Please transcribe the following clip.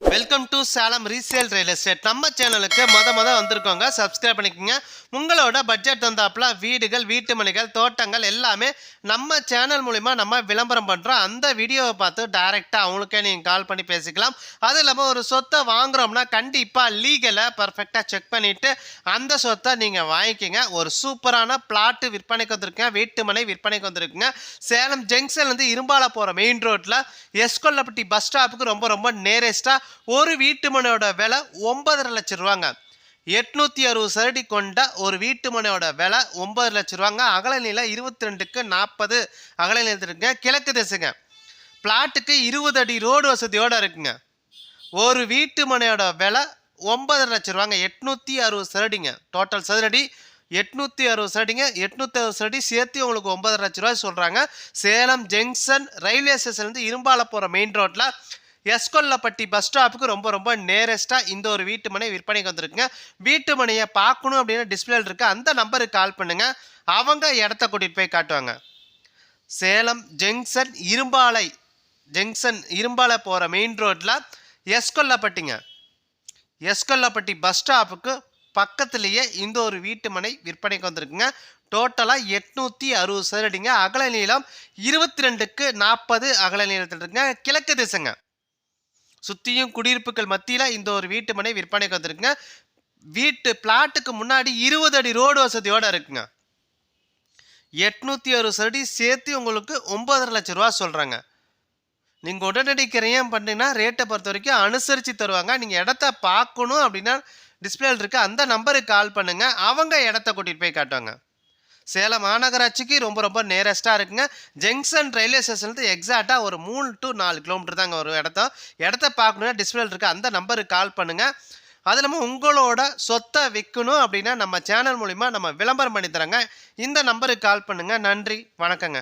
Welcome to Salem resale real estate நம்ம சேனலுக்கு மொத மொதல் வந்திருக்கோங்க. சப்ஸ்கிரைப் பண்ணிக்கோங்க. உங்களோட பட்ஜெட் தந்தாப்புல வீடுகள் வீட்டு மனைகள் தோட்டங்கள் எல்லாமே நம்ம சேனல் மூலிமா நம்ம விளம்பரம் பண்ணுறோம் அந்த வீடியோவை பார்த்து டைரெக்டாக அவங்களுக்கே நீங்கள் கால் பண்ணி பேசிக்கலாம். அது இல்லாமல் ஒரு சொத்தை வாங்குறோம்னா கண்டிப்பாக லீகலை பர்ஃபெக்டாக செக் பண்ணிவிட்டு அந்த சொத்தை நீங்கள் வாங்கிக்கோங்க. ஒரு சூப்பரான பிளாட்டு விற்பனைக்கு வந்திருக்குங்க. வீட்டு மனை விற்பனைக்கு வந்திருக்குங்க. சேலம் ஜங்ஷன்லேருந்து இரும்பால போகிற மெயின் ரோட்டில் எஸ்கொல்லப்பட்டி பஸ் ஸ்டாப்புக்கு ரொம்ப ரொம்ப நேரஸ்ட்டாக ஒரு வீட்டு மனையோட விலை ஒன்பதரை லட்சம் ரூபாங்க. எட்நூற்றி அறுபது சரடி கொண்ட ஒரு வீட்டு மனையோட விலை ஒன்பது லட்சம் ரூபாங்க. அகலநிலை இருபத்தி ரெண்டுக்கு நாற்பது. அகலநிலத்தில் இருக்குங்க கிழக்கு திசைங்க. பிளாட்டுக்கு இருபது அடி ரோடு வசதியோடு இருக்குங்க. ஒரு வீட்டு மனையோட விலை ஒன்பதரை லட்சம் ரூபாங்க. எட்நூற்றி அறுபது சரடிங்க. டோட்டல் சதுரடி எட்நூற்றி அறுபது சரடிங்க. எட்நூற்றி அறுபது சரடி சேர்த்து உங்களுக்கு ஒன்பதரை லட்ச ரூபாய் சொல்கிறாங்க சேலம் ஜங்ஷன் ரயில்வே ஸ்டேஷன்லேருந்து இரும்பால போகிற மெயின் ரோட்டில் எஸ்கொல்லப்பட்டி பஸ் ஸ்டாப்புக்கு ரொம்ப ரொம்ப நேரஸ்ட்டாக இந்த ஒரு வீட்டு மனை விற்பனைக்கு வந்திருக்குங்க. வீட்டு மனையை பார்க்கணும் அப்படின்னு டிஸ்பிளேல இருக்குது அந்த நம்பருக்கு கால் பண்ணுங்கள் அவங்க இடத்த கூட்டிகிட்டு போய் காட்டுவாங்க. சேலம் ஜங்ஷன் இரும்பாலை ஜங்ஷன் இரும்பாலை போகிற மெயின் ரோட்டில் எஸ்கொல்லப்பட்டிங்க. எஸ்கொல்லப்பட்டி பஸ் ஸ்டாப்புக்கு பக்கத்துலேயே இந்த ஒரு வீட்டு மனை விற்பனைக்கு வந்திருக்குங்க. டோட்டலாக எட்நூற்றி அறுபது சதுரடிங்க அகல நீளம் இருபத்தி ரெண்டுக்கு நாற்பது அகல நீளத்தில் இருக்குங்க கிழக்கு திசைங்க. சுற்றியும் குடியிருப்புகள் மத்தியில் இந்த ஒரு வீட்டு மனை விற்பனைக்கு வந்திருக்குங்க. வீட்டு பிளாட்டுக்கு முன்னாடி இருபது அடி ரோடு வசதியோடு இருக்குங்க. எட்நூற்றி அறுபது அடி சேர்த்து உங்களுக்கு ஒம்பதரை லட்ச ரூபா சொல்கிறாங்க நீங்கள் உடனடி கிரையம் பண்ணிங்கன்னா ரேட்டை பொறுத்த வரைக்கும் அனுசரித்து தருவாங்க. நீங்கள் இடத்த பார்க்கணும் அப்படின்னா டிஸ்பிளேல இருக்க அந்த நம்பருக்கு கால் பண்ணுங்கள் அவங்க இடத்த கூட்டிகிட்டு போய் காட்டுவாங்க. சேலம் மாநகராட்சிக்கு ரொம்ப ரொம்ப நேரஸ்ட்டாக இருக்குங்க. ஜங்ஷன் ரயில்வே ஸ்டேஷன்லேருந்து எக்ஸாக்டாக ஒரு மூணு டு நாலு கிலோமீட்டர் தாங்க ஒரு இடத்த. இடத்த பார்க்கணுன்னா டிஸ்பிளேல இருக்க அந்த நம்பருக்கு கால் பண்ணுங்கள் அது இல்லாமல் உங்களோட சொத்தை விற்கணும் அப்படின்னா நம்ம சேனல் மூலிமா நம்ம விளம்பரம் பண்ணி தரோங்க. இந்த நம்பருக்கு கால் பண்ணுங்கள் நன்றி. வணக்கங்க.